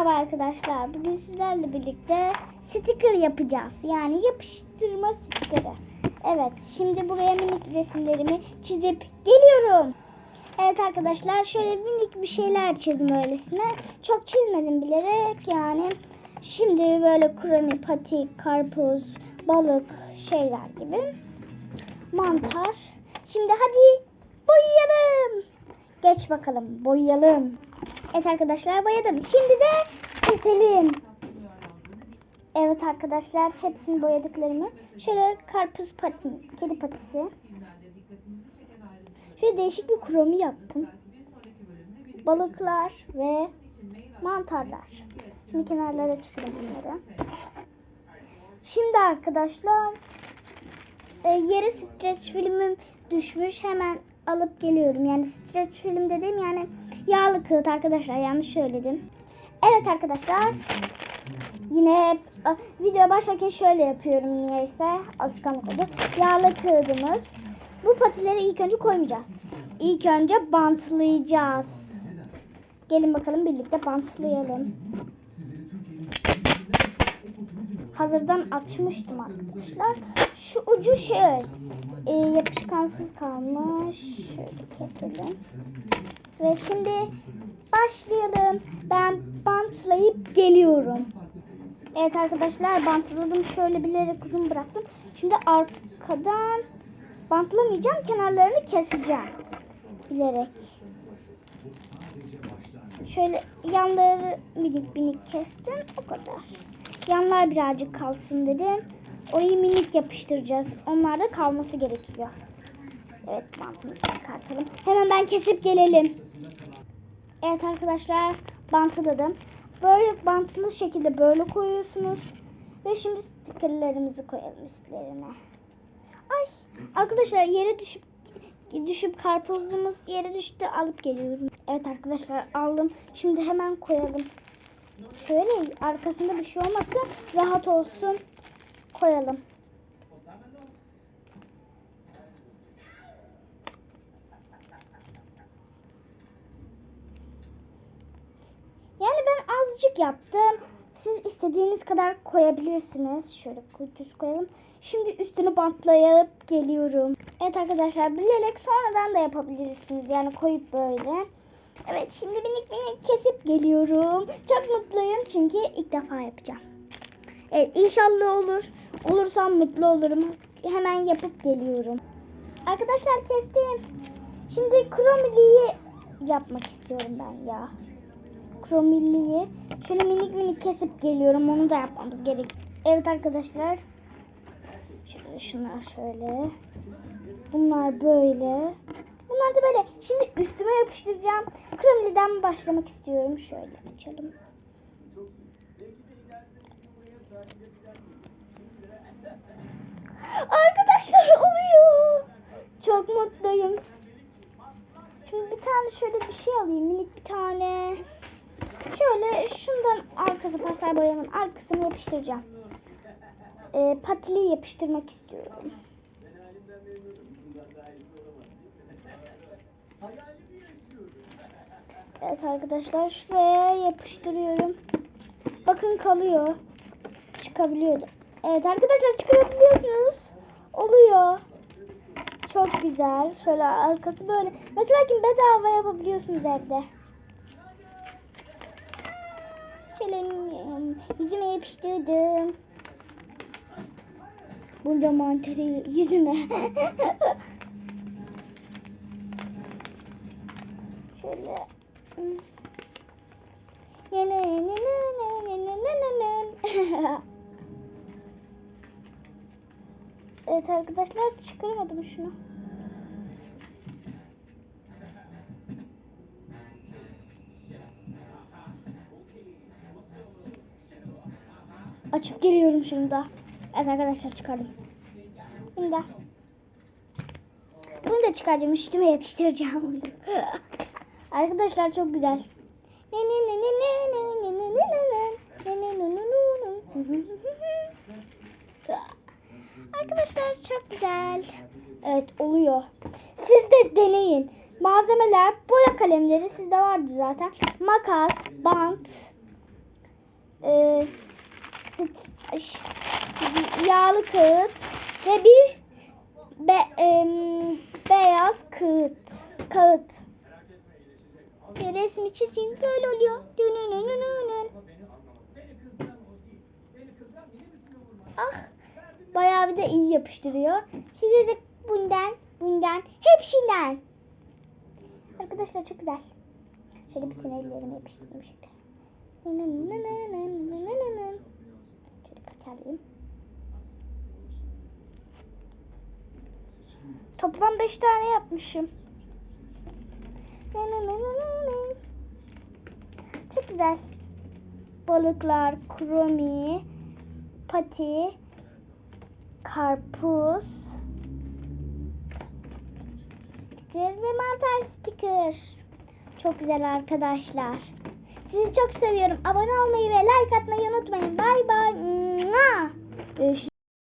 Merhaba arkadaşlar. Bugün sizlerle birlikte sticker yapacağız. Yani yapıştırma stikeri. Evet, şimdi buraya minik resimlerimi çizip geliyorum. Evet arkadaşlar, şöyle minik bir şeyler çizdim öylesine. Çok çizmedim bilerek yani. Şimdi böyle kremi, patik, karpuz, balık şeyler gibi. Mantar. Şimdi hadi boyayalım. Geç bakalım, boyayalım. Evet arkadaşlar boyadım. Şimdi de keselim. Evet arkadaşlar hepsini boyadıklarımı. Şöyle karpuz patim, kedi patisi. Şöyle değişik bir kromi yaptım. Balıklar ve mantarlar. Şimdi kenarlara çıkarım bunları. Şimdi arkadaşlar e, yere streç filmim düşmüş. Hemen alıp geliyorum. Yani streç film dediğim yani yağlı kağıt arkadaşlar. Yanlış söyledim. Evet arkadaşlar. Yine hep a, videoya başlarken şöyle yapıyorum niyeyse. Alışkanlık oldu. Yağlı kağıdımız. Bu patileri ilk önce koymayacağız. İlk önce bantlayacağız. Gelin bakalım birlikte bantlayalım. Hazırdan açmıştım arkadaşlar. Şu ucu şey e, yapışkansız kalmış. Şöyle keselim. Ve şimdi başlayalım. Ben bantlayıp geliyorum. Evet arkadaşlar bantladım. Şöyle bilerek uzun bıraktım. Şimdi arkadan bantlamayacağım. Kenarlarını keseceğim. Bilerek. Şöyle yanları minik minik kestim. O kadar. Yanlar birazcık kalsın dedim. Orayı minik yapıştıracağız. Onlar da kalması gerekiyor. Evet bantımızı çıkartalım. Hemen ben kesip gelelim. Evet arkadaşlar bantladım. Böyle bantlı şekilde böyle koyuyorsunuz. Ve şimdi stikerlerimizi koyalım üstlerine. Ay arkadaşlar yere düşüp düşüp karpuzumuz yere düştü alıp geliyorum. Evet arkadaşlar aldım. Şimdi hemen koyalım. Şöyle arkasında bir şey olmasın rahat olsun koyalım. Yani ben azıcık yaptım. Siz istediğiniz kadar koyabilirsiniz. Şöyle düz koyalım. Şimdi üstünü bantlayıp geliyorum. Evet arkadaşlar bilerek sonradan da yapabilirsiniz. Yani koyup böyle. Evet şimdi minik minik kesip geliyorum. Çok mutluyum çünkü ilk defa yapacağım. Evet inşallah olur. Olursam mutlu olurum. Hemen yapıp geliyorum. Arkadaşlar kestim. Şimdi kromiliyi yapmak istiyorum ben ya. Kromiliyi şöyle minik minik kesip geliyorum. Onu da yapmamız gerek. Evet arkadaşlar. Şöyle şunlar şöyle. Bunlar böyle. Bunlar da böyle. Şimdi üstüme yapıştıracağım. Kromiliden başlamak istiyorum. Şöyle açalım. Arkadaşlar oluyor. Çok mutluyum. Şimdi bir tane şöyle bir şey alayım. Minik bir tane. Şöyle şundan arkası pastel boyanın arkasını yapıştıracağım. Ee, patili yapıştırmak istiyorum. Evet arkadaşlar şuraya yapıştırıyorum. Bakın kalıyor. Çıkabiliyordu. Evet arkadaşlar çıkarabiliyorsunuz. Oluyor. Çok güzel. Şöyle arkası böyle. Mesela ki bedava yapabiliyorsunuz evde. Şöyle yüzüme yapıştırdım. Bunca mantarı yüzüme. Şöyle. Evet arkadaşlar çıkaramadım şunu. Açıp geliyorum şimdi. Evet arkadaşlar çıkardım. Bunu da. Bunu da çıkaracağım. Üstüme yapıştıracağım. arkadaşlar çok güzel. Arkadaşlar çok güzel. Evet oluyor. Siz de deneyin. Malzemeler boya kalemleri sizde vardı zaten. Makas, bant, e, yağlı kağıt ve bir be, em, beyaz kağıt. Kağıt. Resmi çizeyim böyle oluyor. Ah bayağı bir de iyi yapıştırıyor. Size de bundan, bundan, hepsinden. Arkadaşlar çok güzel. Şöyle bütün ellerimi yapıştırayım şöyle. Şöyle paterleyeyim. Toplam 5 tane yapmışım. Çok güzel. Balıklar, kromi, pati, karpuz, sticker ve mantar sticker. Çok güzel arkadaşlar. Sizi çok seviyorum. Abone olmayı ve like atmayı unutmayın. Bay bay. Görüşürüz.